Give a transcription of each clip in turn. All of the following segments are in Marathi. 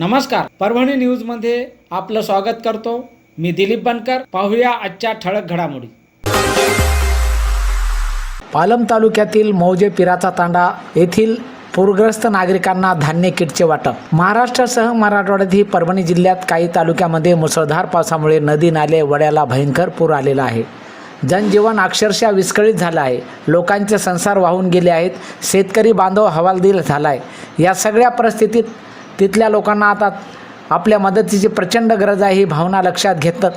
नमस्कार. परभणी न्यूजमध्ये आपलं स्वागत करतो. मी दिलीप बनकर. पाहूया आजच्या ठळक घडामोडी. पालम तालुक्यातील मौजे पिराचा तांडा येथील पूरग्रस्त नागरिकांना धान्य किटचे वाटप. महाराष्ट्रासह मराठवाड्यातही परभणी जिल्ह्यात काही तालुक्यामध्ये मुसळधार पावसामुळे नदी नाले वड्याला भयंकर पूर आलेला आहे. जनजीवन अक्षरशः विस्कळीत झालं आहे. लोकांचे संसार वाहून गेले आहेत. शेतकरी बांधव हवालदिल झाला आहे या सगळ्या परिस्थितीत तिथल्या लोकांना आता आपल्या मदतीची प्रचंड गरज आहे ही भावना लक्षात घेतात.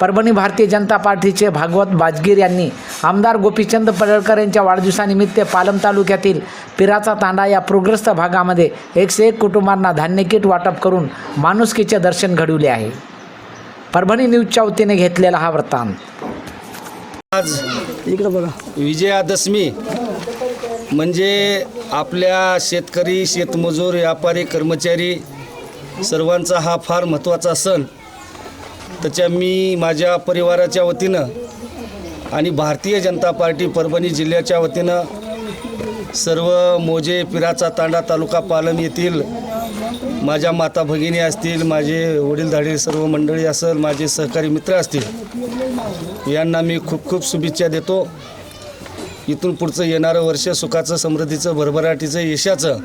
परभणी भारतीय जनता पार्टीचे भागवत बाजगीर यांनी आमदार गोपीचंद पडळकर यांच्या वाढदिवसानिमित्त पालम तालुक्यातील पिराचा तांडा या पूरग्रस्त भागामध्ये एकशे एक कुटुंबांना धान्य किट वाटप करून माणुसकीचे दर्शन घडवले आहे. परभणी न्यूजच्या वतीने घेतलेला हा वृत्तांत. आज इकडं बघा. विजयादशमी म्हणजे आपल्या शेतकरी शेतमजूर व्यापारी कर्मचारी सर्वांचा हा फार महत्त्वाचा सण. त्याच्या मी माझ्या परिवाराच्या वतीनं आणि भारतीय जनता पार्टी परभणी जिल्ह्याच्या वतीनं सर्व मोजे पिराचा तांडा तालुका पालम येथील माझ्या माता भगिनी असतील माझे वडीलधाडी सर्व मंडळी असेल माझे सहकारी मित्र असतील यांना मी खूप खूप शुभेच्छा देतो. इथून पुढचं येणारं वर्ष सुखाचं समृद्धीचं भरभराटीचं यशाचं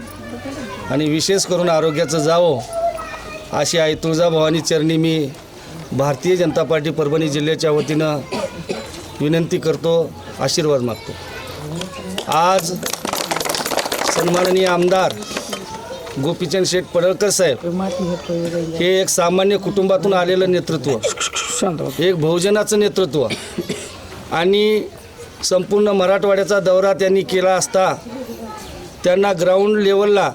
आणि विशेष करून आरोग्याचं जावं अशी आई तुळजाभवानी चरणी मी भारतीय जनता पार्टी परभणी जिल्ह्याच्या वतीनं विनंती करतो आशीर्वाद मागतो आज सन्माननीय आमदार गोपीचंद शेठ पडळकर साहेब हे एक सामान्य कुटुंबातून आलेलं नेतृत्व. एक बहुजनाचं नेतृत्व आणि संपूर्ण मराठवाड्याचा दौरा त्यांनी केला असता त्यांना ग्राउंड लेवलला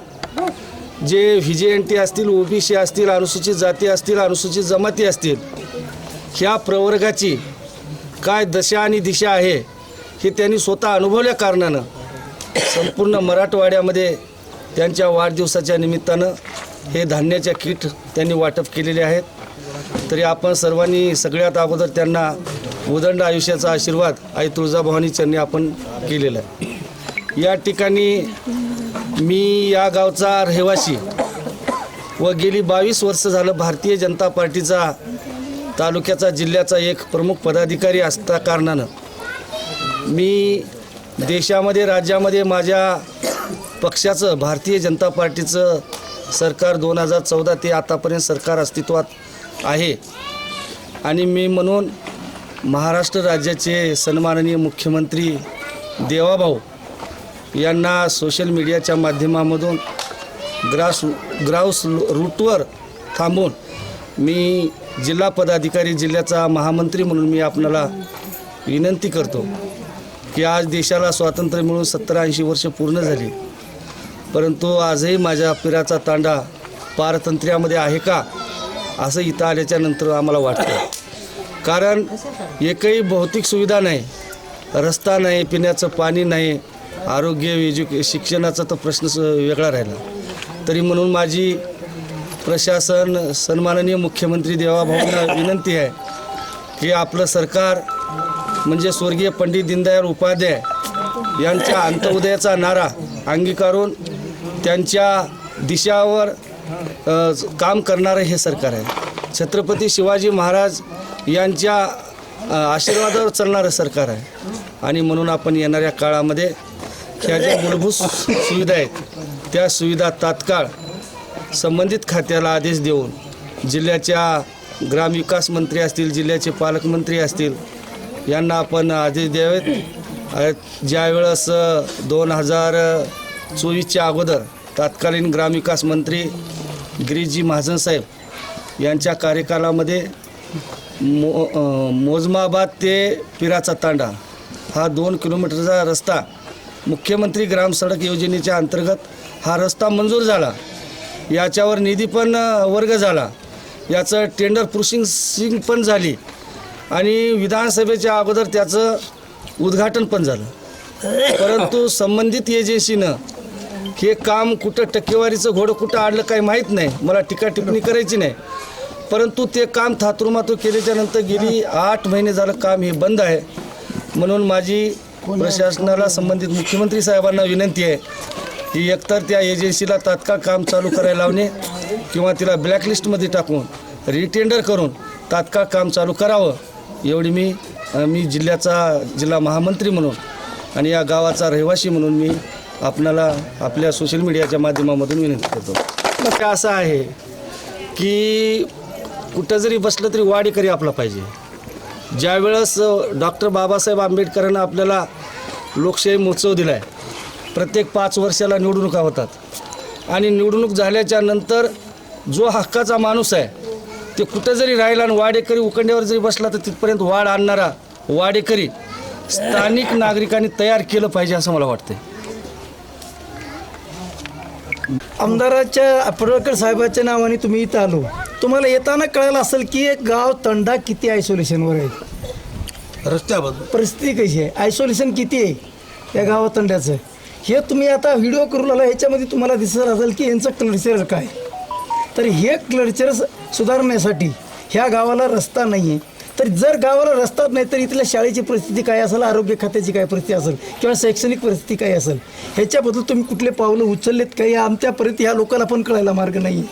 जे व्ही जे एन टी असतील ओबीसी असतील अनुसूचित जाती असतील अनुसूचित जमाती असतील ह्या प्रवर्गाची काय दशा आणि दिशा आहे हे त्यांनी स्वतः अनुभवल्या कारणानं संपूर्ण मराठवाड्यामध्ये त्यांच्या वाढदिवसाच्या निमित्तानं हे धान्याच्या किट त्यांनी वाटप केलेले आहेत. तरी आपण सर्वांनी सगळ्यात अगोदर त्यांना उदंड आयुष्याचा आशीर्वाद आई तुळजाभवानी चरणी आपण केलेला आहे. या ठिकाणी मी या गावचा रहिवासी व गेली बावीस वर्ष झालं भारतीय जनता पार्टीचा तालुक्याचा जिल्ह्याचा एक प्रमुख पदाधिकारी असता कारणानं मी देशामध्ये राज्यामध्ये माझ्या पक्षाचं भारतीय जनता पार्टीचं सरकार दोन हजार चौदा ते आतापर्यंत सरकार अस्तित्वात आहे. आणि मी म्हणून महाराष्ट्र राज्याचे सन्माननीय मुख्यमंत्री देवाभाऊ यांना सोशल मीडियाच्या माध्यमामधून ग्रास ग्राउस रूटवर थांबून मी जिल्हा पदाधिकारी जिल्ह्याचा महामंत्री म्हणून मी आपणाला विनंती करतो की आज देशाला स्वातंत्र्य मिळून सत्तर ऐंशी वर्ष पूर्ण झाली. परंतु आजही माझ्या पिराचा तांडा पारतंत्र्यामध्ये आहे का असं इथं आल्याच्यानंतर आम्हाला वाटतं. कारण एकही भौतिक सुविधा नाही. रस्ता नाही पिण्याचं पाणी नाही आरोग्य एज्युके शिक्षणाचा तर प्रश्नच वेगळा राहिला. तरी म्हणून माझी प्रशासन सन्माननीय मुख्यमंत्री देवाभाऊंना विनंती आहे की आपलं सरकार म्हणजे स्वर्गीय पंडित दीनदयाळ उपाध्याय यांच्या अंत्योदयाचा नारा अंगीकारून त्यांच्या दिशावर काम करणारं हे सरकार आहे. छत्रपती शिवाजी महाराज यांच्या आशीर्वादावर चालणारं सरकार आहे. आणि म्हणून आपण येणाऱ्या काळामध्ये ह्या ज्या मूलभूत सु- सुविधा आहेत त्या सुविधा तात्काळ संबंधित खात्याला आदेश देऊन जिल्ह्याच्या ग्रामविकास मंत्री असतील जिल्ह्याचे पालकमंत्री असतील यांना आपण आदेश द्यावेत. ज्यावेळेस दोन हजार चोवीसच्या अगोदर तत्कालीन ग्रामविकास मंत्री गिरीजी महाजन साहेब यांच्या कार्यकालामध्ये मो मोजमाबाद ते पिराचा तांडा. हा दोन किलोमीटरचा रस्ता मुख्यमंत्री ग्राम सडक योजनेच्या अंतर्गत हा रस्ता मंजूर झाला. याच्यावर निधी पण वर्ग झाला. याचं टेंडर प्रोसिंग पण झाली आणि विधानसभेच्या अगोदर त्याचं उद्घाटन पण झालं. परंतु संबंधित एजन्सीनं हे काम कुठं टक्केवारीचं घोडं कुठं आणलं काही माहीत नाही. मला टीका टिप्पणी करायची नाही. परंतु ते काम थातुरमातू केल्याच्यानंतर गेली आठ महिने झालं काम हे बंद आहे. म्हणून माझी प्रशासनाला संबंधित मुख्यमंत्री साहेबांना विनंती आहे की एकतर त्या एजन्सीला तात्काळ काम चालू करायला लावणे किंवा तिला ब्लॅकलिस्टमध्ये टाकून रिटेंडर करून तात्काळ काम चालू करावं. एवढी मी मी जिल्ह्याचा जिल्हा महामंत्री म्हणून आणि या गावाचा रहिवासी म्हणून मी आपणाला आपल्या सोशल मीडियाच्या माध्यमामधून विनंती करतो. असं आहे की कुठं जरी बसलं तरी वाडेकरी आपला पाहिजे. ज्यावेळेस डॉक्टर बाबासाहेब आंबेडकरांना आपल्याला लोकशाही महोत्सव दिला आहे प्रत्येक पाच वर्षाला निवडणुका होतात. आणि निवडणूक झाल्याच्यानंतर जो हक्काचा माणूस आहे ते कुठं जरी राहिला आणि वाडेकरी उकंड्यावर जरी बसला तर तिथपर्यंत वाढ आणणारा वाडेकरी स्थानिक नागरिकांनी तयार केलं पाहिजे असं मला वाटतं आमदाराच्या पडळकर साहेबाच्या नावाने तुम्ही इथं आलो. तुम्हाला येताना कळालं असेल की एक गाव तंडा किती आयसोलेशनवर आहे? रस्त्याबद्दल परिस्थिती कशी आहे? आयसोलेशन किती आहे या गावात तंड्याचं? हे तुम्ही आता व्हिडिओ करू आला ह्याच्यामध्ये तुम्हाला दिसत असेल की यांचं क्लर्चर काय? तर हे क्लर्चर सुधारण्यासाठी ह्या गावाला रस्ता नाही आहे तर जर गावाला रस्ताच नाही तर इथल्या शाळेची परिस्थिती काय असेल आरोग्य खात्याची काय परिस्थिती असेल किंवा शैक्षणिक परिस्थिती काय असेल ह्याच्याबद्दल तुम्ही कुठले पावलं उचललेत काही आमच्यापर्यंत ह्या लोकांना पण कळायला मार्ग नाही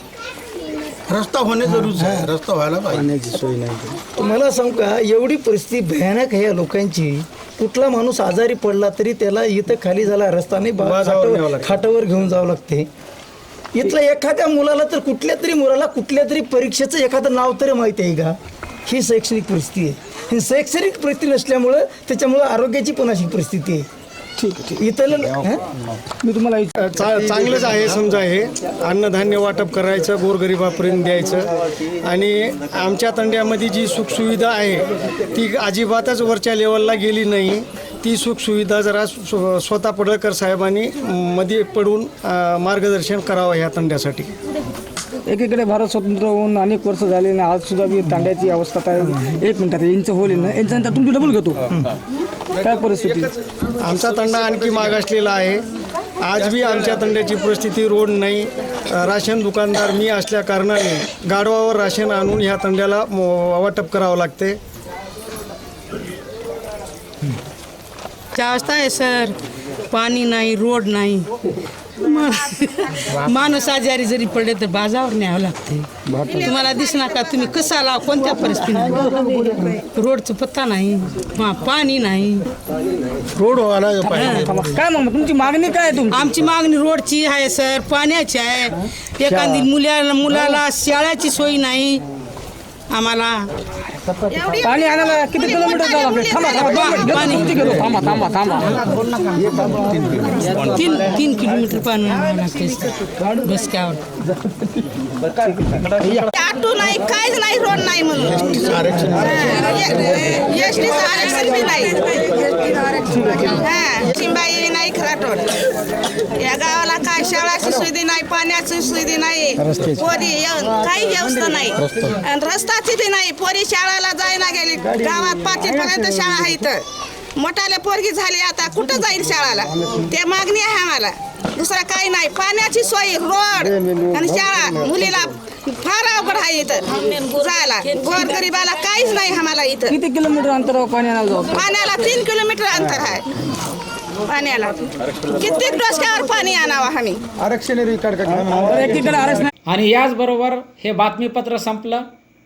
रस्ता होणे जरूर आहे. रस्ता व्हायला पाहिजे. तुम्हाला सांगू का एवढी परिस्थिती भयानक आहे या लोकांची. कुठला माणूस आजारी पडला तरी त्याला इथं खाली झाला रस्ता नाही बा- खाटावर खाटावर घेऊन जावं लागते. इथल्या एखाद्या मुलाला तर कुठल्या तरी मुलाला कुठल्या तरी परीक्षेचं एखादं नाव तरी माहिती आहे का? ही शैक्षणिक परिस्थिती आहे. ही शैक्षणिक परिस्थिती नसल्यामुळं त्याच्यामुळं आरोग्याची पण अशी परिस्थिती आहे. ठीक इथं मी तुम्हाला चा चांगलंच आहे समजा हे. अन्नधान्य वाटप करायचं गोरगरिबापर्यंत द्यायचं. आणि आमच्या तंड्यामध्ये जी सुखसुविधा आहे ती अजिबातच वरच्या लेवलला गेली नाही. ती सुखसुविधा जरा स्व- स्वतः पडळकर साहेबांनी मध्ये पडून अं, मार्गदर्शन करावं ह्या तंड्यासाठी. एकीकडे भारत स्वतंत्र होऊन अनेक वर्ष झाले आणि आज सुद्धा मी तांड्याची अवस्था काय एक मिनिटात यांचं होईल ना? नंतर तुमची डबल घेतो. काय परिस्थिती? आमचा तंडा आणखी मागासलेला आहे. आज बी आमच्या तंड्याची परिस्थिती रोड नाही. राशन दुकानदार मी असल्या कारणाने गाडवावर राशन आणून ह्या तंड्याला वाटप करावं लागते. अवस्था आहे सर? पाणी नाही रोड नाही. माणूस आजारी जरी पडले तर बाजावर न्यावं लागते. तुम्हाला दिसणार का? तुम्ही कसा आला कोणत्या परिस्थितीत? रोडचं पत्ता नाही पाणी नाही. रोड काय मग? तुमची मागणी काय आहे तुमची? आमची मागणी रोडची आहे सर. पाण्याची आहे. एखादी मुलाला मुलाला शाळाची सोय नाही. आम्हाला. पाणी आणायला किती किलोमीटर जावं लागतं थांबा थांबा दोन मिनिट. पाणी. किती किलो थांबा थांबा थांबा. तीन तीन किलोमीटर पाणी आणावं लागते बसक्यावर नाही काहीच नाही रोड नाही म्हणून. एस टीचं आरक्षण बी नाही. हा चिंबाई नाही या गावाला शाळाची सुविधा नाही पाण्याची सुविधा नाही. पोरी येऊन काही व्यवस्था नाही. आणि रस्ताची बी नाही. पोरी शाळेला जायला गेली. गावात पाचवीपर्यंत शाळा आहे इथं. मोठाले पोरगी झाली आता. कुठं जाईल शाळाला? ते मागणी आहे आम्हाला. दुसरं काही नाही. पाण्याची सोय रोड आणि शाळा मुलीला फार अवघड आहे इथं. जायला. गोरगरीबाला काहीच नाही आम्हाला इथं. किती किलोमीटर अंतरावर पाणी आणायला जावं पाण्याला तीन किलोमीटर अंतर आहे. पाण्याला. कित्येक डोसक्यावर पाणी आणावं आम्ही. आरक्षण आणि याचबरोबर हे बातमीपत्र संपलं.